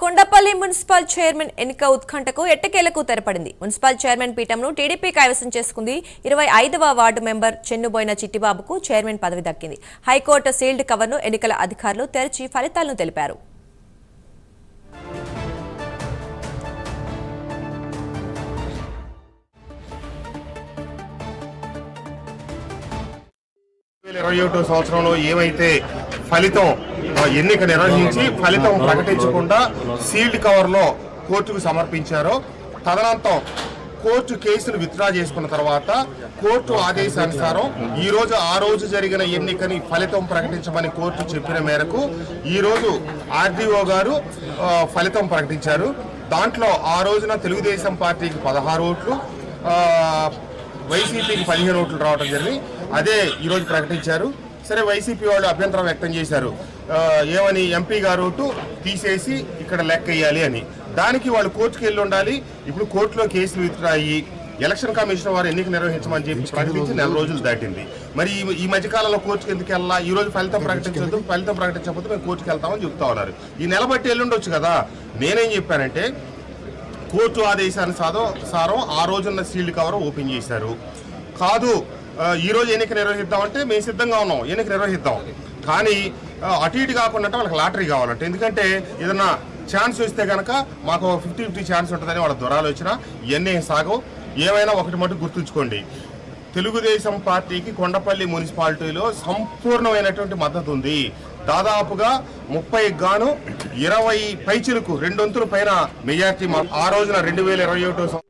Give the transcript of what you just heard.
Kondapalli municipal chairman ఎన్నిక ఉత్కంఠకు ఎట్టకేలకు తెరపడింది. మున్సిపల్ చైర్మన్ పీఠంను టీడీపీ కైవసం చేసుకుంది. ఇరవై ఐదవ వార్డు మెంబర్ చెన్నుబోయిన చిట్టిబాబుకు చైర్మన్ పదవి దక్కింది. హైకోర్టు సీల్డ్ కవర్ను ఎన్నికల అధికారులు తెరిచి ఫలితాలను తెలిపారు. ఇరవై ఒకటో సంవత్సరంలో ఏమైతే ఫలితం ఎన్నిక నిర్వహించి ఫలితం ప్రకటించకుండా సీల్డ్ కవర్లో కోర్టుకు సమర్పించారో. తదనంతరం కోర్టు కేసును విత్డ్రా చేసుకున్న తర్వాత కోర్టు ఆదేశానుసారం ఈ రోజు ఆ రోజు జరిగిన ఎన్నికని ఫలితం ప్రకటించమని కోర్టు చెప్పిన మేరకు ఈ రోజు ఆర్డీఓ గారు ఫలితం ప్రకటించారు. దాంట్లో ఆ రోజున తెలుగుదేశం పార్టీకి పదహారు ఓట్లు వైసీపీకి పదిహేను ఓట్లు రావడం జరిగింది. అదే ఈరోజు ప్రకటించారు. సరే వైసీపీ వాళ్ళు అభ్యంతరం వ్యక్తం చేశారు. ఏమని ఎంపీ గారు తీసేసి ఇక్కడ లెక్క వేయాలి అని. దానికి వాళ్ళు కోర్టుకు వెళ్ళి ఉండాలి. ఇప్పుడు కోర్టులో కేసులు విత్డ్రా అయ్యి ఎలక్షన్ కమిషన్ వారు ఎన్నిక నిర్వహించమని చెప్పి ప్రకటించి నెల రోజులు దాటింది. మరి ఈ- మధ్యకాలంలో కోర్టుకు ఎందుకు వెళ్ళాలా? ఈ రోజు ఫలితం ప్రకటించదు ఫలితం ప్రకటించకపోతే మేము కోర్టుకు వెళ్తామని చెప్తా ఉన్నారు. ఈ నెల బట్టి వెళ్ళుండొచ్చు కదా? నేనేం చెప్పానంటే కోర్టు ఆదేశానుసారం సారం ఆ రోజున్న సీల్డ్ కవర్ ఓపెన్ చేశారు. కాదు ఈ రోజు ఎన్నిక నిర్వహిద్దామంటే మేము సిద్ధంగా ఉన్నాం. ఎన్నిక నిర్వహిద్దాం. కానీ అటు ఇటు కాకుండా వాళ్ళకి లాటరీ కావాలంటే. ఎందుకంటే ఏదన్నా ఛాన్స్ వస్తే కనుక మాకు ఫిఫ్టీ ఫిఫ్టీ ఛాన్స్ ఉంటుందని వాళ్ళ దురాలోచన. వచ్చినా ఇవన్నీ సాగవు. ఏమైనా ఒకటి మటు గుర్తుంచుకోండి. తెలుగుదేశం పార్టీకి కొండపల్లి మున్సిపాలిటీలో సంపూర్ణమైనటువంటి మద్దతు ఉంది. దాదాపుగా ముప్పై గాను ఇరవై పైచిలకు రెండొంతుల పైన మెజార్టీ ఆ రోజున రెండు వేల ఇరవై ఒకటో